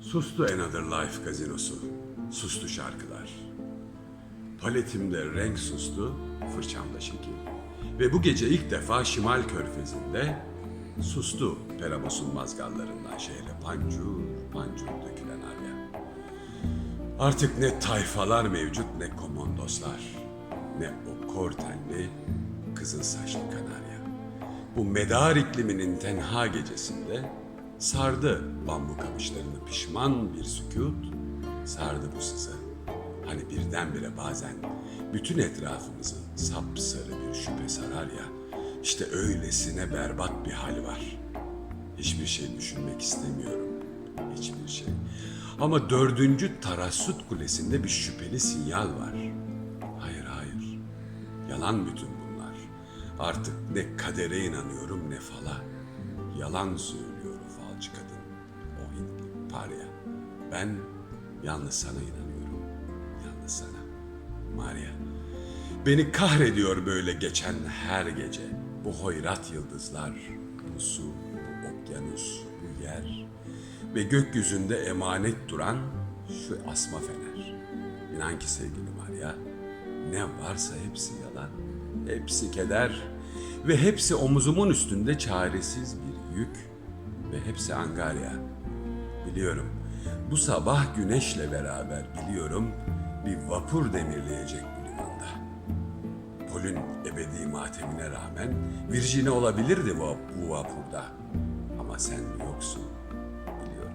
Sustu Another Life gazinosu. Sustu şarkılar. Paletimde renk sustu, fırçamda şekil. Ve bu gece ilk defa Şimal Körfezi'nde sustu Peramos'un mazgallarından şehre pancur pancur dökülen arya. Artık ne tayfalar mevcut ne komandoslar, ne o kor tenli kızıl saçlı kanarya. Bu medar ikliminin tenha gecesinde sardı bambu kamışlarını pişman bir sükut, sardı bu sızı. Hani birdenbire bazen bütün etrafımızı sapsarı bir şüphe sarar ya, işte öylesine berbat bir hal var. Hiçbir şey düşünmek istemiyorum. Hiçbir şey. Ama dördüncü Tarassut Kulesi'nde bir şüpheli sinyal var. Hayır hayır. Yalan bütün bunlar. Artık ne kadere inanıyorum ne fala. Yalan söylüyor falcı kadın. O Hintli parya. Ben yalnız sana inanıyorum. Yalnız sana. Maria. Beni kahrediyor böyle geçen her gece. Bu hoyrat yıldızlar, bu su, bu okyanus, bu yer ve gökyüzünde emanet duran şu asma fener. İnan ki sevgili Maria, ne varsa hepsi yalan, hepsi keder ve hepsi omuzumun üstünde çaresiz bir yük ve hepsi angarya. Biliyorum, bu sabah güneşle beraber biliyorum bir vapur demirleyecek bu limanda. Pol'ün ebedi matemine rağmen Virginia olabilirdi bu, bu vapurda. Ama sen yoksun. Biliyorum.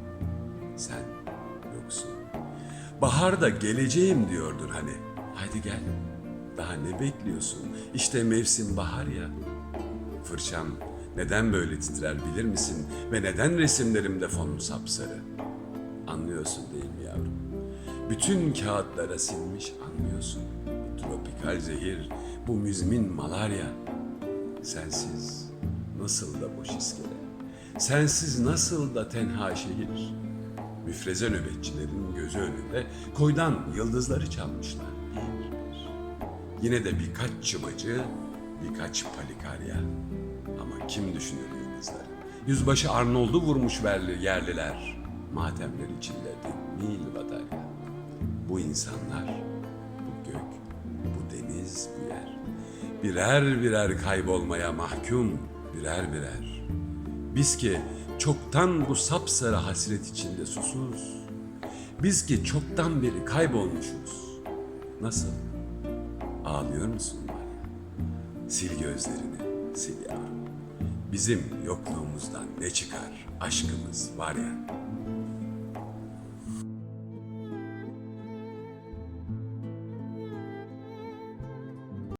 Sen yoksun. Baharda geleceğim diyordun hani. Haydi gel. Daha ne bekliyorsun? İşte mevsim bahar ya. Fırçam neden böyle titrer bilir misin? Ve neden resimlerimde fonum sapsarı? Anlıyorsun değil mi yavrum? Bütün kağıtlara sinmiş anlıyorsun. Bu tropikal zehir, bu müzmin malarya. Sensiz nasıl da boş iskele. Sensiz nasıl da tenha şehir. Müfreze nöbetçilerin gözü önünde koydan yıldızları çalmışlar. Bir bir. Yine de birkaç çımacı, birkaç palikarya. Ama kim düşünür yıldızları? Yüzbaşı Arnold'u vurmuş verli yerliler. Matemler içinde Nil Batarya. Bu insanlar, bu gök, bu deniz, bu yer. Birer birer kaybolmaya mahkum, birer birer. Biz ki çoktan bu sapsarı hasret içinde susuz. Biz ki çoktan beri kaybolmuşuz. Nasıl? Ağlıyor musun Maria? Sil gözlerini, sil yavrum. Bizim yokluğumuzdan ne çıkar? Aşkımız var ya.